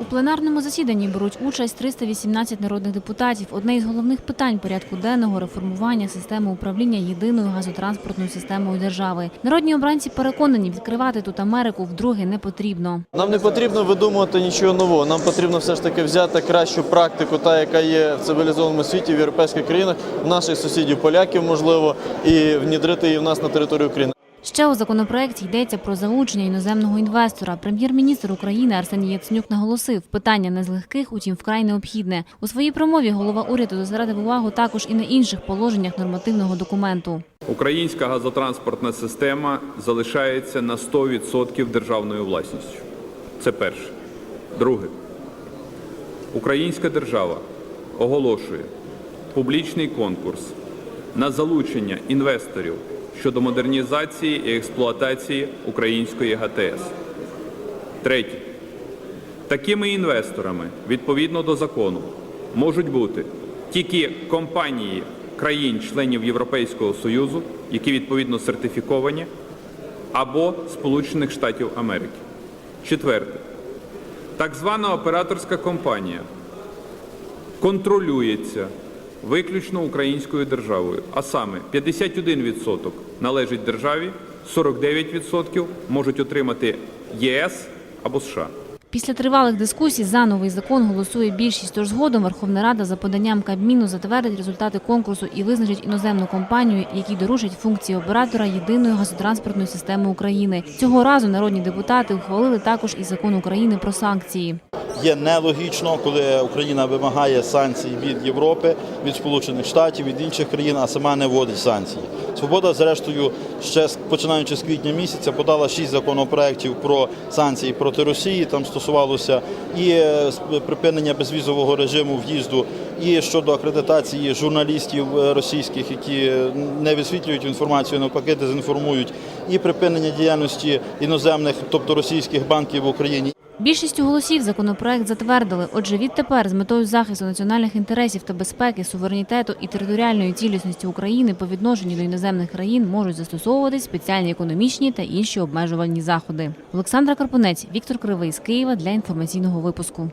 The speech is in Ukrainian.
У пленарному засіданні беруть участь 318 народних депутатів. Одне із головних питань порядку денного реформування системи управління єдиною газотранспортною системою держави. Народні обранці переконані, відкривати тут Америку вдруге не потрібно. Нам не потрібно видумувати нічого нового. Нам потрібно все ж таки взяти кращу практику, та яка є в цивілізованому світі в європейських країнах, в наших сусідів поляків, можливо, і внідрити її в нас на території України. Ще у законопроекті йдеться про залучення іноземного інвестора. Прем'єр-міністр України Арсеній Яценюк наголосив, питання не з легких, утім вкрай необхідне. У своїй промові голова уряду зосередив увагу також і на інших положеннях нормативного документу. Українська газотранспортна система залишається на 100% державною власністю. Це перше. Друге. Українська держава оголошує публічний конкурс на залучення інвесторів щодо модернізації і експлуатації української ГТС. Третє. Такими інвесторами, відповідно до закону, можуть бути тільки компанії країн-членів Європейського Союзу, які відповідно сертифіковані, або Сполучених Штатів Америки. Четверте. Так звана операторська компанія контролюється виключно українською державою, а саме 51% належить державі, 49% можуть отримати ЄС або США. Після тривалих дискусій за новий закон голосує більшість. Тож згодом Верховна Рада за поданням Кабміну затвердить результати конкурсу і визначить іноземну компанію, якій доручать функції оператора єдиної газотранспортної системи України. Цього разу народні депутати ухвалили також і закон України про санкції. Є нелогічно, коли Україна вимагає санкцій від Європи, від Сполучених Штатів, від інших країн, а сама не вводить санкції. Свобода, зрештою, ще починаючи з квітня місяця, подала шість законопроєктів про санкції проти Росії. Там стосувалося і е, припинення безвізового режиму в'їзду, і щодо акредитації журналістів е, російських, які е, не висвітлюють інформацію, навпаки, дезінформують, і припинення діяльності іноземних, тобто російських банків в Україні. Більшістю голосів законопроект затвердили. Отже, відтепер з метою захисту національних інтересів та безпеки, суверенітету і територіальної цілісності України по відношенню до іноземних країн можуть застосовуватись спеціальні економічні та інші обмежувальні заходи. Олександра Карпунець, Віктор Кривий з Києва для інформаційного випуску.